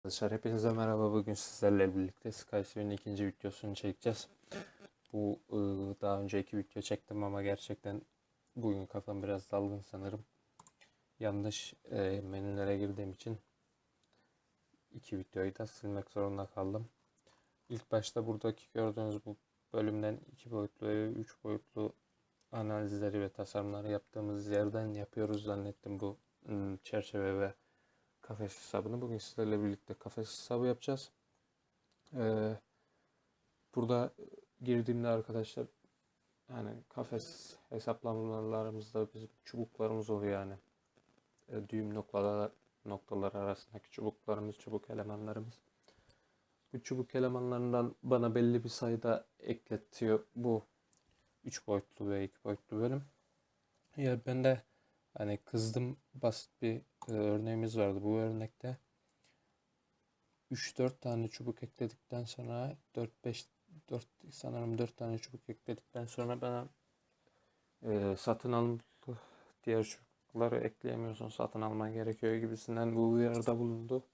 Arkadaşlar hepinize merhaba. Bugün sizlerle birlikte Skysway'in ikinci videosunu çekeceğiz. Bu ıı, daha önce iki video çektim ama gerçekten bugün kafam biraz dalgın sanırım. Yanlış e, menülere girdiğim için iki videoyu da silmek zorunda kaldım. İlk başta buradaki gördüğünüz bu bölümden iki boyutlu ve üç boyutlu analizleri ve tasarımları yaptığımız yerden yapıyoruz zannettim bu ım, çerçeve ve kafes hesabını. Bugün sizlerle birlikte kafes hesabı yapacağız. Ee, burada girdiğimde arkadaşlar yani kafes hesaplamalarımızda bizim çubuklarımız oluyor yani. Ee, düğüm noktalar, noktalar arasındaki çubuklarımız, çubuk elemanlarımız. Bu çubuk elemanlarından bana belli bir sayıda ekletiyor bu 3 boyutlu ve 2 boyutlu bölüm. Ya ben de hani kızdım basit bir e, örneğimiz vardı. Bu örnekte 3-4 tane çubuk ekledikten sonra 4-5 4 sanırım 4 tane çubuk ekledikten sonra bana e, satın al diğer çubukları ekleyemiyorsun satın alman gerekiyor gibisinden bu uyarıda bulundu.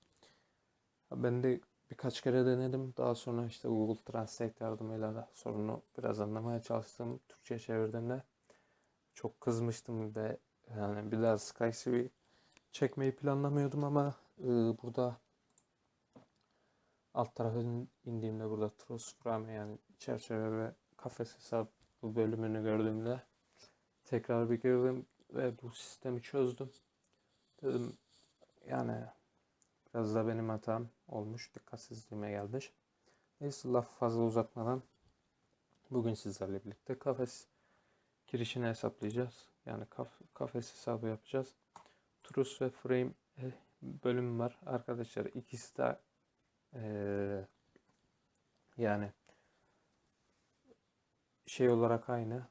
Ben de birkaç kere denedim. Daha sonra işte Google Translate yardımıyla da sorunu biraz anlamaya çalıştım. Türkçe çevirdiğimde çok kızmıştım ve yani bir daha Skysway çekmeyi planlamıyordum ama e, burada alt tarafa in- indiğimde burada Truss Frame yani çerçeve ve kafes hesabı bölümünü gördüğümde tekrar bir girdim ve bu sistemi çözdüm. Dedim yani biraz da benim hatam olmuş. Dikkatsizliğime gelmiş. Neyse laf fazla uzatmadan bugün sizlerle birlikte kafes girişini hesaplayacağız. Yani kaf, kafes hesabı yapacağız. Truss ve frame e, bölüm var. Arkadaşlar ikisi de eee, yani şey olarak aynı.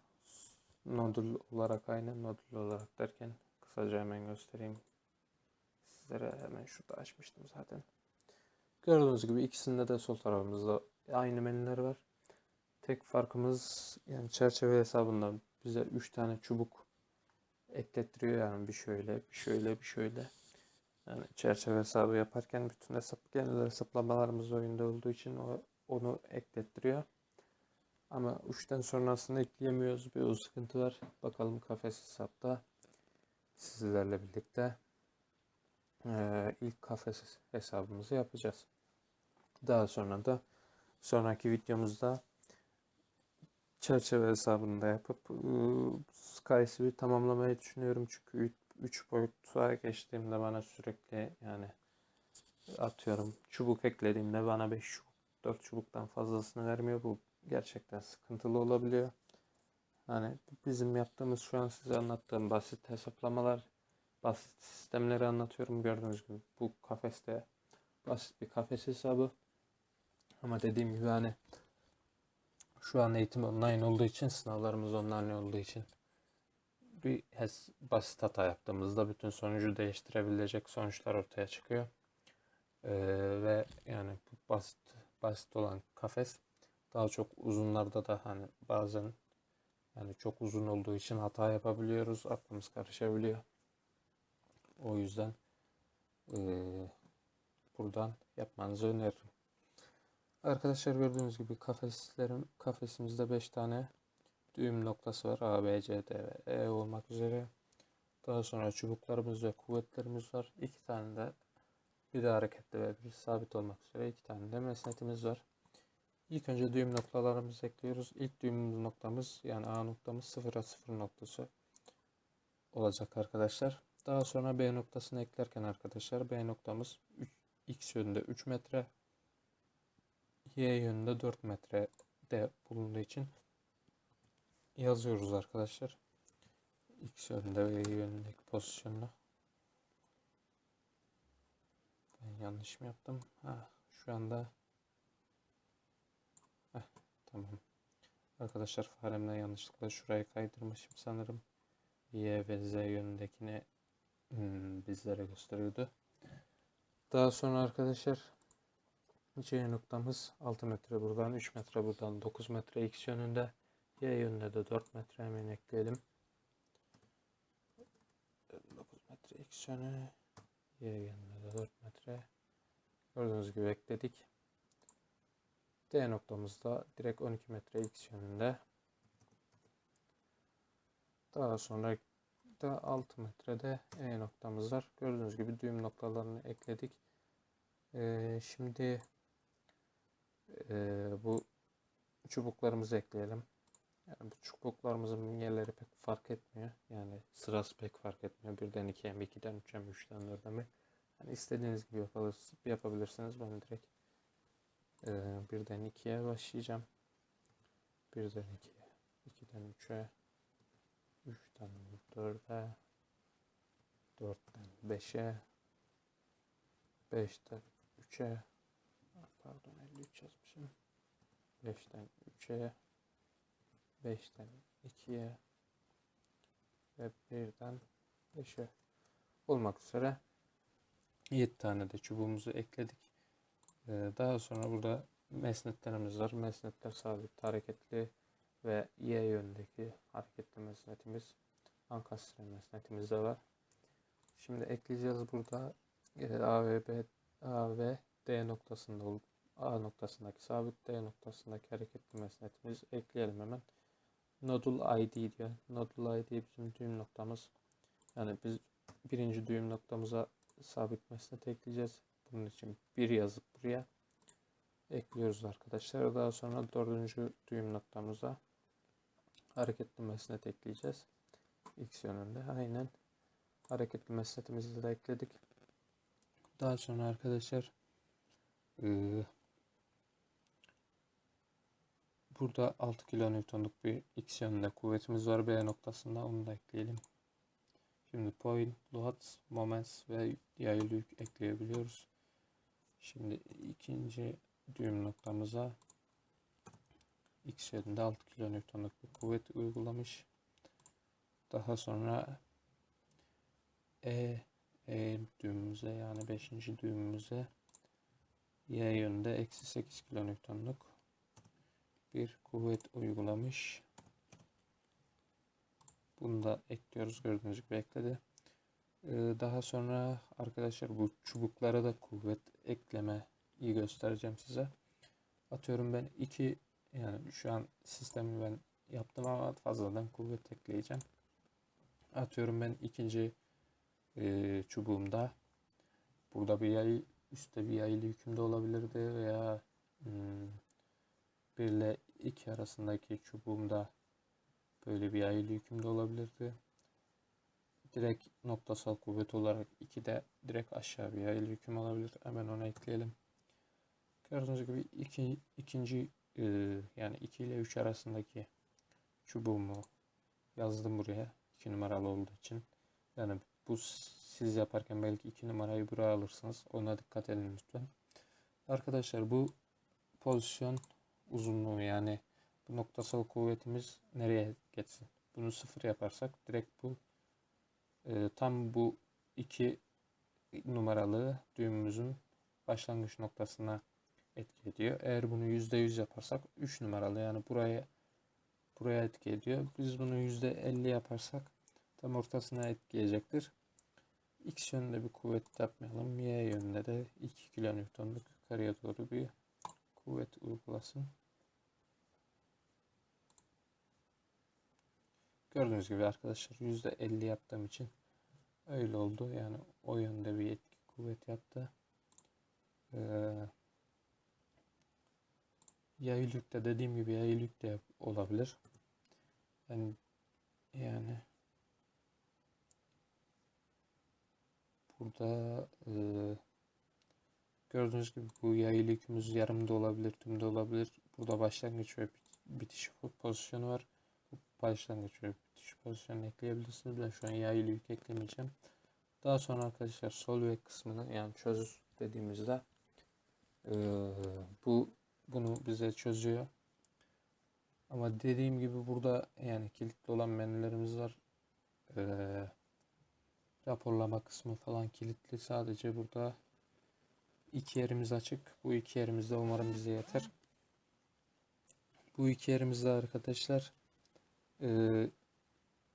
Nodül olarak aynı. Nodül olarak derken kısaca hemen göstereyim. Sizlere hemen şurada açmıştım zaten. Gördüğünüz gibi ikisinde de sol tarafımızda aynı menüler var. Tek farkımız yani çerçeve hesabında bize 3 tane çubuk eklettiriyor yani bir şöyle, bir şöyle, bir şöyle. Yani çerçeve hesabı yaparken bütün hesap genel hesaplamalarımız oyunda olduğu için o, onu eklettiriyor. Ama 3'ten sonrasını ekleyemiyoruz. Bir o sıkıntı var. Bakalım kafes hesapta sizlerle birlikte eee, ilk kafes hesabımızı yapacağız. Daha sonra da sonraki videomuzda çerçeve hesabını da yapıp Skysway'i tamamlamayı düşünüyorum. Çünkü 3 boyuta geçtiğimde bana sürekli yani atıyorum çubuk eklediğimde bana 5 çubuk 4 çubuktan fazlasını vermiyor. Bu gerçekten sıkıntılı olabiliyor. Hani bizim yaptığımız şu an size anlattığım basit hesaplamalar, basit sistemleri anlatıyorum gördüğünüz gibi. Bu kafeste basit bir kafes hesabı. Ama dediğim gibi hani şu an eğitim online olduğu için, sınavlarımız online olduğu için bir hes- basit hata yaptığımızda bütün sonucu değiştirebilecek sonuçlar ortaya çıkıyor. Ee, ve yani bu basit basit olan kafes daha çok uzunlarda da hani bazen yani çok uzun olduğu için hata yapabiliyoruz. Aklımız karışabiliyor. O yüzden eee, buradan yapmanızı öneririm. Arkadaşlar gördüğünüz gibi kafeslerim kafesimizde 5 tane düğüm noktası var. A, B, C, D ve E olmak üzere. Daha sonra çubuklarımız ve kuvvetlerimiz var. İki tane de bir de hareketli ve bir sabit olmak üzere iki tane de mesnetimiz var. İlk önce düğüm noktalarımızı ekliyoruz. İlk düğüm noktamız yani A noktamız 0'a 0 noktası olacak arkadaşlar. Daha sonra B noktasını eklerken arkadaşlar B noktamız 3, X yönünde 3 metre Y yönünde 4 metre de bulunduğu için yazıyoruz arkadaşlar. X yönünde ve Y yönündeki pozisyonunu. Ben yanlış mı yaptım? Ha, şu anda Heh, tamam. Arkadaşlar faremden yanlışlıkla şurayı kaydırmışım sanırım. Y ve Z yönündekini hmm, bizlere gösteriyordu. Daha sonra arkadaşlar C noktamız 6 metre buradan 3 metre buradan 9 metre X yönünde. Y yönünde de 4 metre hemen ekleyelim. 9 metre X yönü. Y yönünde de 4 metre. Gördüğünüz gibi ekledik. D noktamızda direkt 12 metre x yönünde. Daha sonra da 6 metrede E noktamız var. Gördüğünüz gibi düğüm noktalarını ekledik. Ee, şimdi e, bu çubuklarımızı ekleyelim. Yani bu çubuklarımızın yerleri pek fark etmiyor. Yani sırası pek fark etmiyor. Birden ikiye mi, ikiden üçe mi, üçten dörde mi? Yani istediğiniz gibi yapabilirsiniz. Ben direkt e, birden ikiye başlayacağım. Birden ikiye, ikiden üçe, üçten dörde, dörtten beşe, beşten üçe, pardon 53 yazmışım. Beşten üçe, 5'ten 2'ye ve 1'den 5'e olmak üzere 7 tane de çubuğumuzu ekledik. Ee, daha sonra burada mesnetlerimiz var. Mesnetler sabit hareketli ve Y yönündeki hareketli mesnetimiz ankastre mesnetimiz de var. Şimdi ekleyeceğiz burada e, A ve B A ve D noktasında olup A noktasındaki sabit D noktasındaki hareketli mesnetimiz ekleyelim hemen. Nodal ID diyor. Nodal ID bizim düğüm noktamız. Yani biz birinci düğüm noktamıza sabit mesnet ekleyeceğiz. Bunun için bir yazıp buraya ekliyoruz arkadaşlar. Daha sonra dördüncü düğüm noktamıza hareketli mesnet ekleyeceğiz. X yönünde. Aynen hareketli mesnetimizi de ekledik. Daha sonra arkadaşlar ıı, Burada 6 kilonewtonluk bir x yönünde kuvvetimiz var B noktasında onu da ekleyelim. Şimdi point, load, moments ve yaylı yük ekleyebiliyoruz. Şimdi ikinci düğüm noktamıza x yönünde 6 kilonewtonluk bir kuvvet uygulamış. Daha sonra E, E düğümümüze yani 5. düğümümüze Y yönünde eksi 8 kilonewtonluk bir kuvvet uygulamış. Bunu da ekliyoruz. Gördüğünüz gibi ekledi. Ee, daha sonra arkadaşlar bu çubuklara da kuvvet ekleme iyi göstereceğim size. Atıyorum ben iki yani şu an sistemi ben yaptım ama fazladan kuvvet ekleyeceğim. Atıyorum ben ikinci e, çubuğumda burada bir yay üstte bir yaylı yükümde olabilirdi veya hmm, 1 ile 2 arasındaki çubuğumda böyle bir yaylı yükümde olabilirdi. Direkt noktasal kuvvet olarak 2 de direkt aşağı bir yaylı yüküm olabilir. Hemen onu ekleyelim. Gördüğünüz gibi iki, ikinci e, yani 2 ile 3 arasındaki çubuğumu yazdım buraya. 2 numaralı olduğu için. Yani bu siz yaparken belki 2 numarayı buraya alırsınız. Ona dikkat edin lütfen. Arkadaşlar bu pozisyon uzunluğu yani bu noktasal kuvvetimiz nereye geçsin? Bunu sıfır yaparsak direkt bu e, tam bu iki numaralı düğümümüzün başlangıç noktasına etki ediyor. Eğer bunu yüzde yüz yaparsak 3 numaralı yani buraya buraya etki ediyor. Biz bunu yüzde elli yaparsak tam ortasına etkileyecektir. X yönünde bir kuvvet yapmayalım. Y yönünde de 2 kilonewtonluk yukarıya doğru bir kuvvet uygulasın. Gördüğünüz gibi arkadaşlar %50 yaptığım için öyle oldu. Yani o yönde bir etki kuvvet yaptı. Ee, yaylıkta dediğim gibi yaylık de olabilir. Yani yani burada e, gördüğünüz gibi bu yaylı yükümüz yarımda olabilir, tümde olabilir. Burada başlangıç ve bitiş pozisyonu var. Bu başlangıç ve şu pozisyonu ekleyebilirsiniz. Ben şu an yaylı yük eklemeyeceğim. Daha sonra arkadaşlar sol ve kısmını yani çöz dediğimizde e, bu bunu bize çözüyor. Ama dediğim gibi burada yani kilitli olan menülerimiz var. E, raporlama kısmı falan kilitli. Sadece burada iki yerimiz açık. Bu iki yerimizde umarım bize yeter. Bu iki yerimizde arkadaşlar e,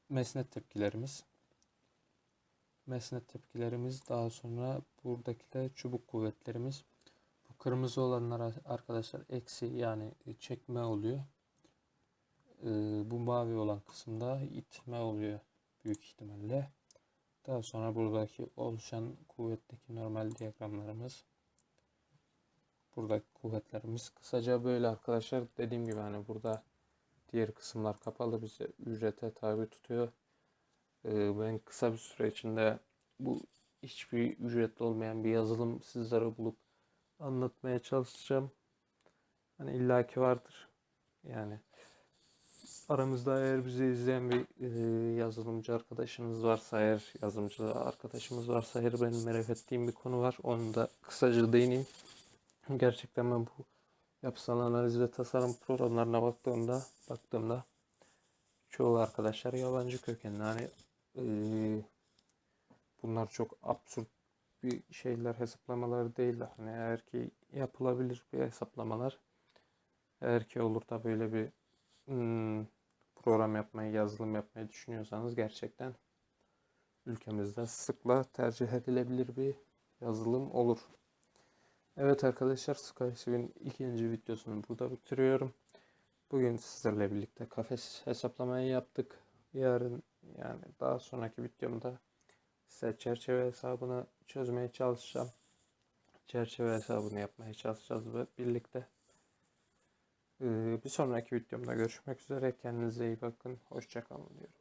mesnet tepkilerimiz. Mesnet tepkilerimiz daha sonra buradaki de çubuk kuvvetlerimiz. kırmızı olanlar ar- arkadaşlar eksi yani çekme oluyor. Ee, bu mavi olan kısımda itme oluyor büyük ihtimalle. Daha sonra buradaki oluşan kuvvetteki normal diyagramlarımız. Buradaki kuvvetlerimiz. Kısaca böyle arkadaşlar. Dediğim gibi hani burada diğer kısımlar kapalı bize ücrete tabi tutuyor. Ee, ben kısa bir süre içinde bu hiçbir ücretli olmayan bir yazılım sizlere bulup anlatmaya çalışacağım. Hani illaki vardır. Yani aramızda eğer bizi izleyen bir e, yazılımcı arkadaşımız varsa eğer yazılımcı arkadaşımız varsa eğer benim merak ettiğim bir konu var. Onu da kısaca değineyim. Gerçekten ben bu yapısal analiz ve tasarım programlarına baktığımda baktığımda çoğu arkadaşlar yabancı kökenli. Hani e, bunlar çok absürt bir şeyler hesaplamalar değil. Hani eğer ki yapılabilir bir hesaplamalar eğer ki olur da böyle bir hmm, program yapmayı, yazılım yapmayı düşünüyorsanız gerçekten ülkemizde sıkla tercih edilebilir bir yazılım olur. Evet arkadaşlar SkySwim ikinci videosunu burada bitiriyorum. Bugün sizlerle birlikte kafes hesaplamayı yaptık. Yarın yani daha sonraki videomda size çerçeve hesabını çözmeye çalışacağım. Çerçeve hesabını yapmaya çalışacağız ve birlikte. Ee, bir sonraki videomda görüşmek üzere. Kendinize iyi bakın. Hoşçakalın diyorum.